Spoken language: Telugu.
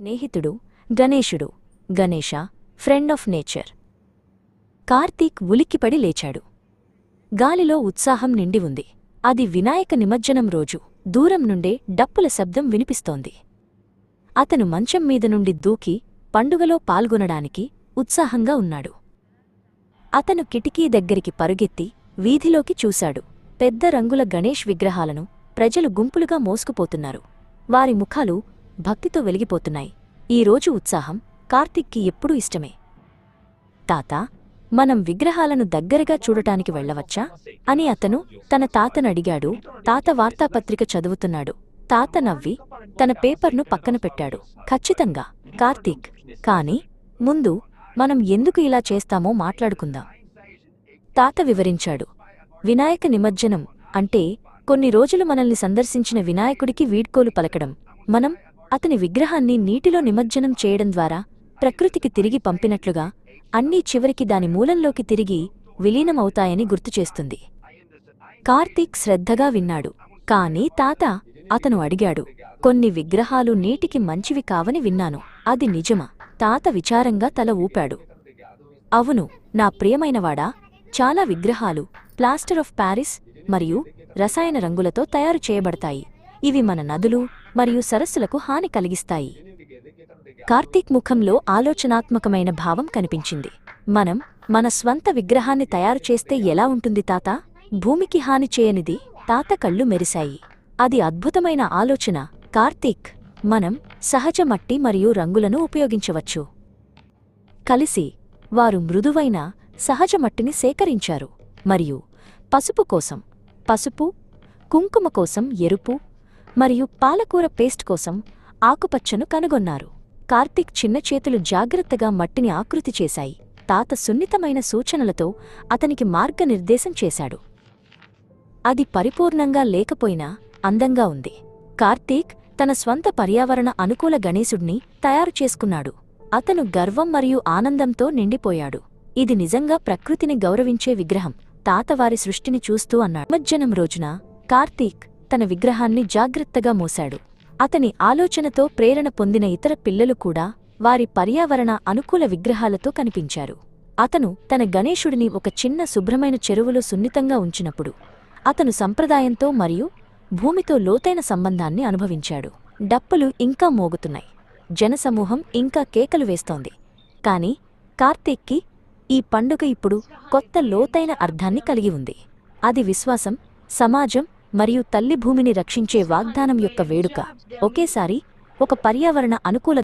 స్నేహితుడు గణేశుడు Ganesha friend of nature Karthik ఉలిక్కిపడి లేచాడు. గాలిలో ఉత్సాహం నిండి ఉంది. అది వినాయక నిమజ్జనం రోజు. దూరం నుండే డప్పుల శబ్దం వినిపిస్తోంది. అతను మంచం మీద నుండి దూకి పండుగలో పాల్గొనడానికి ఉత్సాహంగా ఉన్నాడు. అతను కిటికీ దగ్గరికి పరుగెత్తి వీధిలోకి చూశాడు. పెద్ద రంగుల గణేష్ విగ్రహాలను ప్రజలు గుంపులుగా మోసుకుపోతున్నారు. వారి ముఖాలు భక్తితో వెలిగిపోతున్నాయి. ఈ రోజు ఉత్సాహం కార్తిక్కి ఎప్పుడూ ఇష్టమే. తాత మనం విగ్రహాలను దగ్గరగా చూడటానికి వెళ్ళవచ్చా? అని అతను తన తాతను అడిగాడు. తాత వార్తాపత్రిక చదువుతున్నాడు. తాత నవ్వి తన పేపర్ను పక్కన పెట్టాడు. ఖచ్చితంగా కార్తీక్. కాని ముందు మనం ఎందుకు ఇలా చేస్తామో మాట్లాడుకుందాం. తాత వివరించాడు. వినాయక నిమజ్జనం అంటే కొన్ని రోజులు మనల్ని సందర్శించిన వినాయకుడికి వీడ్కోలు పలకడం. మనం అతని విగ్రహాన్ని నీటిలో నిమజ్జనం చేయడం ద్వారా ప్రకృతికి తిరిగి పంపినట్లుగా అన్నీ చివరికి దాని మూలంలోకి తిరిగి విలీనమవుతాయని గుర్తుచేస్తుంది కార్తీక్ శ్రద్ధగా విన్నాడు. కాని తాత అతను అడిగాడు కొన్ని విగ్రహాలు నీటికి మంచివి కావని విన్నాను. అది నిజమా? తాత విచారంగా తల ఊపాడు. అవును నా ప్రియమైనవాడా చాలా విగ్రహాలు ప్లాస్టర్ ఆఫ్ ప్యారిస్ మరియు రసాయన రంగులతో తయారు చేయబడతాయి. ఇవి మన నదులు మరియు సరస్సులకు హాని కలిగిస్తాయి. కార్తీక్ ముఖంలో ఆలోచనాత్మకమైన భావం కనిపించింది. మనం మన స్వంత విగ్రహాన్ని తయారు చేస్తే ఎలా ఉంటుంది తాత? భూమికి హాని చేయనిది తాత కళ్ళు మెరిశాయి. అది అద్భుతమైన ఆలోచన. కార్తీక్ మనం సహజ మట్టి మరియు రంగులను ఉపయోగించవచ్చు. కలిసి వారు మృదువైన సహజ మట్టిని సేకరించారు. మరియు పసుపు కోసం పసుపు కుంకుమ కోసం ఎరుపు మరియు పాలకూర పేస్ట్ కోసం ఆకుపచ్చను కనుగొన్నారు. కార్తీక్ చిన్న చేతులు జాగ్రత్తగా మట్టిని ఆకృతి చేశాయి. తాత సున్నితమైన సూచనలతో అతనికి మార్గనిర్దేశం చేశాడు. అది పరిపూర్ణంగా లేకపోయినా అందంగా ఉంది. కార్తీక్ తన స్వంత పర్యావరణ అనుకూల గణేశుడిని తయారు చేసుకున్నాడు. అతను గర్వం మరియు ఆనందంతో నిండిపోయాడు. ఇది నిజంగా ప్రకృతిని గౌరవించే విగ్రహం తాతవారి సృష్టిని చూస్తూ అన్నాడు. నిమజ్జనం రోజున కార్తీక్ తన విగ్రహాన్ని జాగ్రత్తగా మోశాడు. అతని ఆలోచనతో ప్రేరణ పొందిన ఇతర పిల్లలు కూడా వారి పర్యావరణ అనుకూల విగ్రహాలతో కనిపించారు. అతను తన గణేశుడిని ఒక చిన్న శుభ్రమైన చెరువులో సున్నితంగా ఉంచినప్పుడు అతను సంప్రదాయంతో మరియు భూమితో లోతైన సంబంధాన్ని అనుభవించాడు. డప్పులు ఇంకా మోగుతున్నాయి. జనసమూహం ఇంకా కేకలు వేస్తోంది. కాని కార్తీక్కి ఈ పండుగ ఇప్పుడు కొత్త లోతైన అర్థాన్ని కలిగి ఉంది. అది విశ్వాసం సమాజం మరియు తల్లి భూమిని రక్షించే వాగ్దానం యొక్క వేడుక. ఒకేసారి ఒక పర్యావరణ అనుకూల